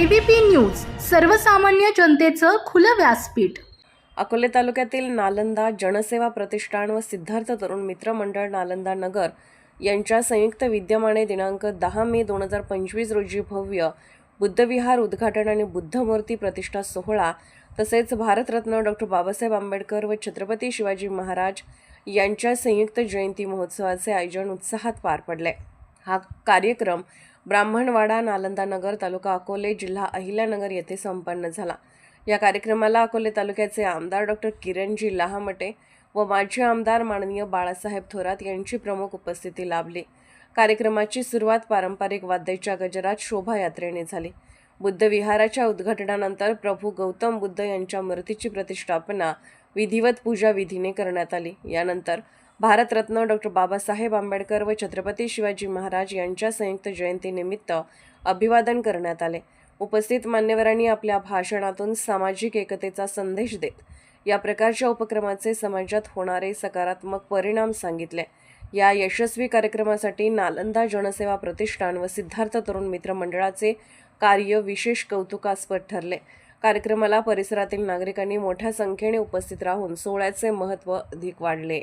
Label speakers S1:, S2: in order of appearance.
S1: ABP news सर्वसामान्य जनतेचं खुलं व्यासपीठ.
S2: अकोले तालुक्यातील नालंदा जनसेवा प्रतिष्ठान व सिद्धार्थ तरुण मित्र मंडळ नालंदा नगर यांच्या संयुक्त विद्यमाने दिनांक दहा मे दोन हजार पंचवीस रोजी भव्य बुद्धविहार उद्घाटन आणि बुद्धमूर्ती प्रतिष्ठा सोहळा तसेच भारतरत्न डॉक्टर बाबासाहेब आंबेडकर व छत्रपती शिवाजी महाराज यांच्या संयुक्त जयंती महोत्सवाचे आयोजन उत्साहात पार पडले. हा कार्यक्रम ब्राह्मणवाडा नालंदा नगर तालुका अकोले जिल्हा अहिल्यानगर येथे संपन्न झाला. या कार्यक्रमाला अकोले तालुक्याचे आमदार डॉक्टर किरणजी लहामटे व माजी आमदार माननीय बाळासाहेब थोरात यांची प्रमुख उपस्थिती लाभली. कार्यक्रमाची सुरुवात पारंपरिक वाद्याच्या गजरात शोभायात्रेने झाली. बुद्ध विहाराच्या उद्घाटनानंतर प्रभू गौतम बुद्ध यांच्या मूर्तीची प्रतिष्ठापना विधिवत पूजा विधीने करण्यात आली. यानंतर भारतरत्न डॉक्टर बाबासाहेब आंबेडकर व छत्रपती शिवाजी महाराज यांच्या संयुक्त जयंतीनिमित्त अभिवादन करण्यात आले. उपस्थित मान्यवरांनी आपल्या भाषणातून सामाजिक एकतेचा संदेश देत या प्रकारच्या उपक्रमाचे समाजात होणारे सकारात्मक परिणाम सांगितले. या यशस्वी कार्यक्रमासाठी नालंदा जनसेवा प्रतिष्ठान व सिद्धार्थ तरुण मित्र मंडळाचे कार्य विशेष कौतुकास्पद ठरले. कार्यक्रमाला परिसरातील नागरिकांनी मोठ्या संख्येने उपस्थित राहून सोहळ्याचे महत्त्व अधिक वाढले.